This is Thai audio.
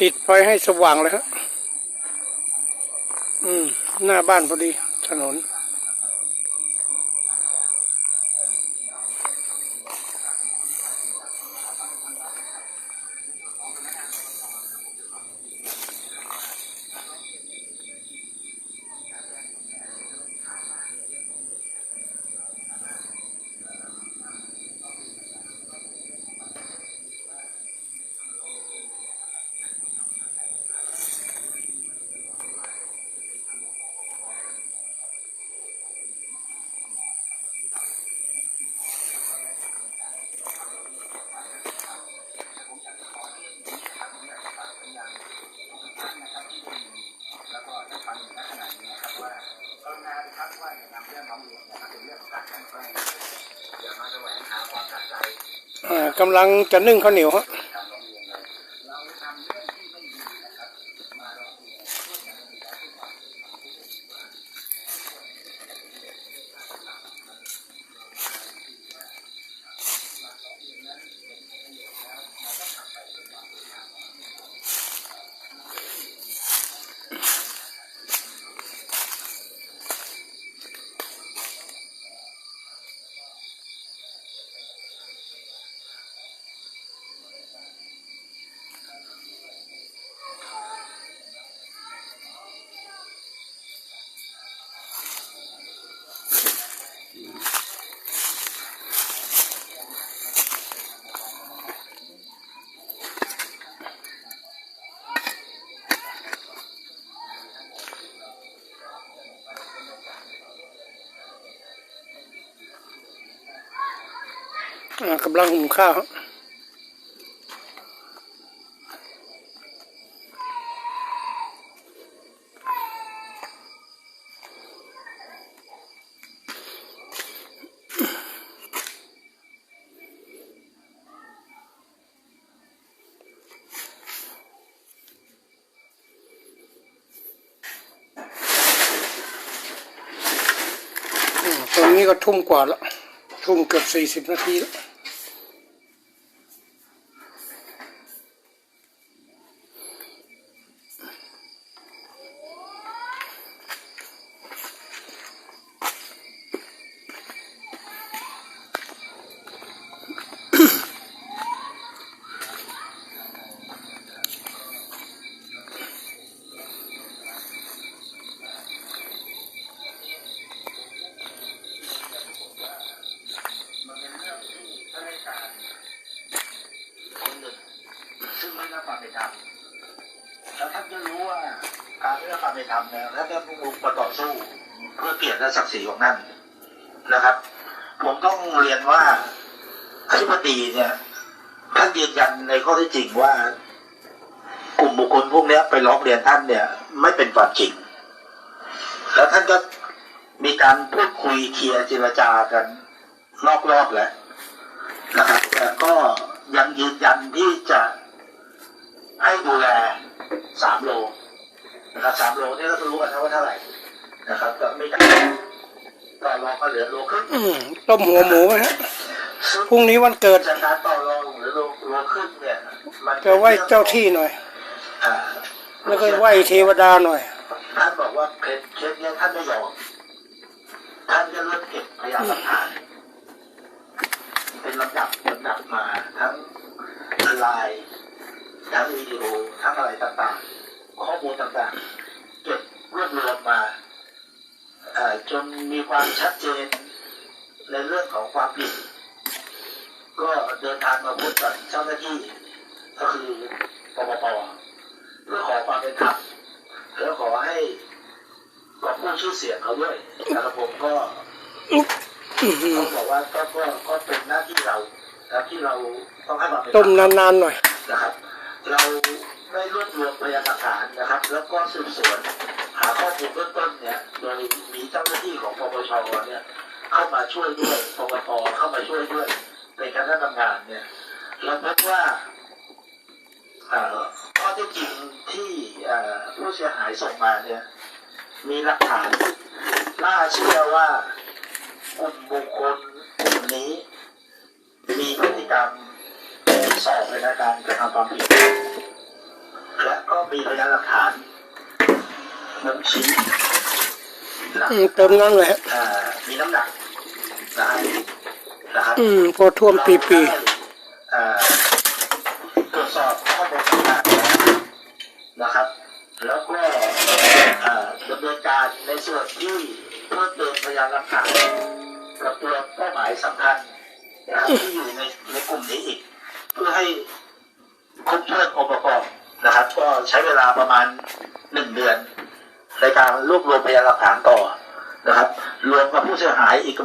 ติดไฟให้สว่างเลยครับ อืม หน้าบ้านพอดี ถนน อ่ากำลังจะนึ่งข้าวเหนียวฮะอ่ากำลังหุงข้าวฮะ อืมตอนนี้ก็ทุ่มกว่าแล้ว ทุ่มเกือบสี่สิบนาทีแล้ว ซึ่งไม่รับความเป็นธรรมแล้วท่านก็รู้ว่าการไม่รับ ความเป็นธรรมเนี่ยท่านก็มุ่งมาต่อสู้ เพื่อเกียรติและศักดิ์ศรีของท่นนะครับ ผมต้องเรียนว่าอธิบดีเนี่ยท่านยืนยันในข้อที่จริงว่า กลุ่มบุคคลพวกนี้ไปร้องเรียนท่านเนี่ย ไม่เป็นความจริง แล้วท่านก็มีการพูดคุยเคลียร์เจรจากัน นอกรอบแล้วนะครับแต่ก็ยังยืนยันที่จะให้ดูแลสามโล นะครับสามโลนี่ก็รู้กันนะว่าเท่าไหร่นะครับ ก็ไม่ได้ต่อรองก็เหลือโลครึ่งอืมต้มหัวหมูไหมฮะซึ่งพรุ่งนี้วันเกิดจากการต่อรองเหลือโลโลครึ่งเนี่ยมันจะไหว้เจ้าที่หน่อย อ่าแล้วก็ไหว้เทวดาหน่อย ท่านบอกว่าเคสเคสเนี้ยท่านไม่ยอมท่านจะเริ่มเก็บพยานหลักฐาน เป็นลำดับลำดับมาทั้งไลน์ทั้งวิดีโอทั้งอะไรต่างๆ ข้อมูลต่างๆ เก็บรวบรวมมาเอ่อจนมีความชัดเจนในเรื่องของความผิด ก็เดินทางมาพูดกับเจ้าหน้าที่ ก็คือปปปเพื่อขอความเป็นธรรมแล้วขอให้กอบกู้ชื่อเสียงเขาด้วยนะครับผมก็อื้อหือต้องบอกว่าก็ก็ก็เป็นหน้าที่เรานะครับที่เราต้องให้ความเป็นธรต้รมมนานๆหน่อยนะครับ เรา ได้รวบรวมพยานหลักฐานนะครับ แล้วก็สืบสวนหาข้อมูลเบื้องต้นเนี่ยโดยมีเจ้าหน้าที่ของปปชเนี่ยเข้ามาช่วยด้วยปปทเข้ามาช่วยด้วยในการทำงานเนี่ยเราพบว่าอ่อข้อเท็จจริงที่อ่อผู้เสียหายส่งมาเนี่ยมีหลักฐานน่าเชื่อว่ากลุ่มบุคคล ลักฐานบ่งชี้หลักอืมเติมนั่นแหละเอ่อมีน้ำหนักนะฮะนะครับอืมพอท่วมปีปีเอ่อตรวจสอบข้อมูลต่างๆแล้วนะครับ แล้วก็เอ่อดำเนินการในส่วนที่เพิ่มเติมพยานหลักฐานกับตัวเป้าหมายสำคัญนะครับที่อยู่ในในกลุ่มนี้อีก เพื่อให้ครบถ้วนองค์ประกอบนะครับ ก็ใช้เวลาประมาณหนึ่งเดือน ในการรวบรวมพยานหลักฐานต่อนะครับ รวมกับผู้เสียหายอีก